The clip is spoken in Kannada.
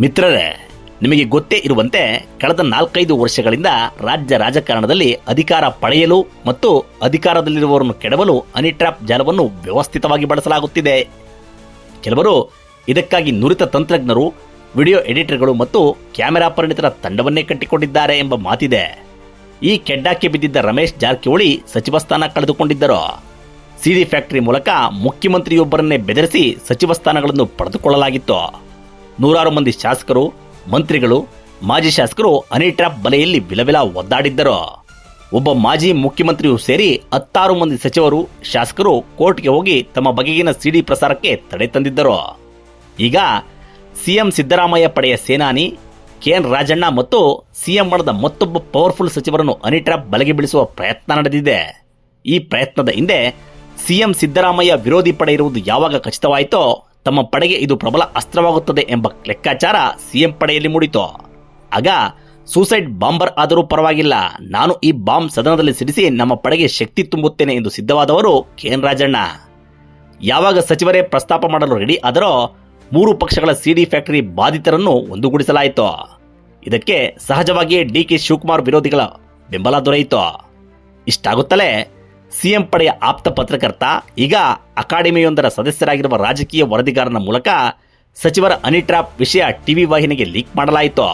ಮಿತ್ರರೇ, ನಿಮಗೆ ಗೊತ್ತೇ ಇರುವಂತೆ ಕಳೆದ ನಾಲ್ಕೈದು ವರ್ಷಗಳಿಂದ ರಾಜ್ಯ ರಾಜಕಾರಣದಲ್ಲಿ ಅಧಿಕಾರ ಪಡೆಯಲು ಮತ್ತು ಅಧಿಕಾರದಲ್ಲಿರುವವರನ್ನು ಕೆಡವಲು ಅನಿಟ್ರಾಪ್ ಜಾಲವನ್ನು ವ್ಯವಸ್ಥಿತವಾಗಿ ಬಳಸಲಾಗುತ್ತಿದೆ. ಕೆಲವರು ಇದಕ್ಕಾಗಿ ನುರಿತ ತಂತ್ರಜ್ಞರು, ವಿಡಿಯೋ ಎಡಿಟರ್ಗಳು ಮತ್ತು ಕ್ಯಾಮೆರಾ ಪರಿಣಿತರ ತಂಡವನ್ನೇ ಕಟ್ಟಿಕೊಂಡಿದ್ದಾರೆ ಎಂಬ ಮಾತಿದೆ. ಈ ಕೆಡ್ಡಾಕ್ಕೆ ಬಿದ್ದಿದ್ದ ರಮೇಶ್ ಜಾರಕಿಹೊಳಿ ಸಚಿವ ಸ್ಥಾನ ಕಳೆದುಕೊಂಡಿದ್ದರು. ಸಿಡಿ ಫ್ಯಾಕ್ಟರಿ ಮೂಲಕ ಮುಖ್ಯಮಂತ್ರಿಯೊಬ್ಬರನ್ನೇ ಬೆದರಿಸಿ ಸಚಿವ ಸ್ಥಾನಗಳನ್ನು ಪಡೆದುಕೊಳ್ಳಲಾಗಿತ್ತು. ನೂರಾರು ಮಂದಿ ಶಾಸಕರು, ಮಂತ್ರಿಗಳು, ಮಾಜಿ ಶಾಸಕರು ಹನಿ ಟ್ರ್ಯಾಪ್ ಬಲೆಯಲ್ಲಿ ವಿಲವಿಲ ಒದ್ದಾಡಿದ್ದರು. ಒಬ್ಬ ಮಾಜಿ ಮುಖ್ಯಮಂತ್ರಿಯೂ ಸೇರಿ ಹತ್ತಾರು ಮಂದಿ ಸಚಿವರು, ಶಾಸಕರು ಕೋರ್ಟ್ಗೆ ಹೋಗಿ ತಮ್ಮ ಬಗೆಗಿನ ಸಿಡಿ ಪ್ರಸಾರಕ್ಕೆ ತಡೆ ತಂದಿದ್ದರು. ಈಗ ಸಿಎಂ ಸಿದ್ದರಾಮಯ್ಯ ಪಡೆಯ ಸೇನಾನಿ ಕೆಎನ್ ರಾಜಣ್ಣ ಮತ್ತು ಸಿಎಂ ಮಾಡದ ಮತ್ತೊಬ್ಬ ಪವರ್ಫುಲ್ ಸಚಿವರನ್ನು ಅನಿಟ್ರಾಪ್ ಬಲೆಗೆ ಬೀಳಿಸುವ ಪ್ರಯತ್ನ ನಡೆದಿದೆ. ಈ ಪ್ರಯತ್ನದ ಹಿಂದೆ ಸಿಎಂ ಸಿದ್ದರಾಮಯ್ಯ ವಿರೋಧಿ ಪಡೆ ಇರುವುದು ಯಾವಾಗ ಖಚಿತವಾಯಿತೋ ತಮ್ಮ ಪಡೆಗೆ ಇದು ಪ್ರಬಲ ಅಸ್ತ್ರವಾಗುತ್ತದೆ ಎಂಬ ಲೆಕ್ಕಾಚಾರ ಸಿಎಂ ಪಡೆಯಲ್ಲಿ ಮೂಡಿತು. ಆಗ ಸೂಸೈಡ್ ಬಾಂಬರ್ ಆದರೂ ಪರವಾಗಿಲ್ಲ. ನಾನು ಈ ಬಾಂಬ್ ಸದನದಲ್ಲಿ ಸಿಡಿಸಿ ನಮ್ಮ ಪಡೆಗೆ ಶಕ್ತಿ ತುಂಬುತ್ತೇನೆ ಎಂದು ಸಿದ್ಧವಾದವರು ಕೆಎನ್ ರಾಜಣ್ಣ. ಯಾವಾಗ ಸಚಿವರೇ ಪ್ರಸ್ತಾಪ ಮಾಡಲು ರೆಡಿ ಆದರೋ ಮೂರು ಪಕ್ಷಗಳ ಸಿಡಿ ಫ್ಯಾಕ್ಟರಿ ಬಾಧಿತರನ್ನು ಒಂದುಗೂಡಿಸಲಾಯಿತು. ಇದಕ್ಕೆ ಸಹಜವಾಗಿಯೇ ಡಿ ಕೆ ಶಿವಕುಮಾರ್ ವಿರೋಧಿಗಳ ಬೆಂಬಲ ದೊರೆಯಿತು. ಇಷ್ಟಾಗುತ್ತಲೇ ಸಿಎಂ ಪಡೆಯ ಆಪ್ತ ಪತ್ರಕರ್ತ, ಈಗ ಅಕಾಡೆಮಿಯೊಂದರ ಸದಸ್ಯರಾಗಿರುವ ರಾಜಕೀಯ ವರದಿಗಾರನ ಮೂಲಕ ಸಚಿವರ ಅನಿಟ್ರಾಪ್ ವಿಷಯ ಟಿವಿ ವಾಹಿನಿಗೆ ಲೀಕ್ ಮಾಡಲಾಯಿತು.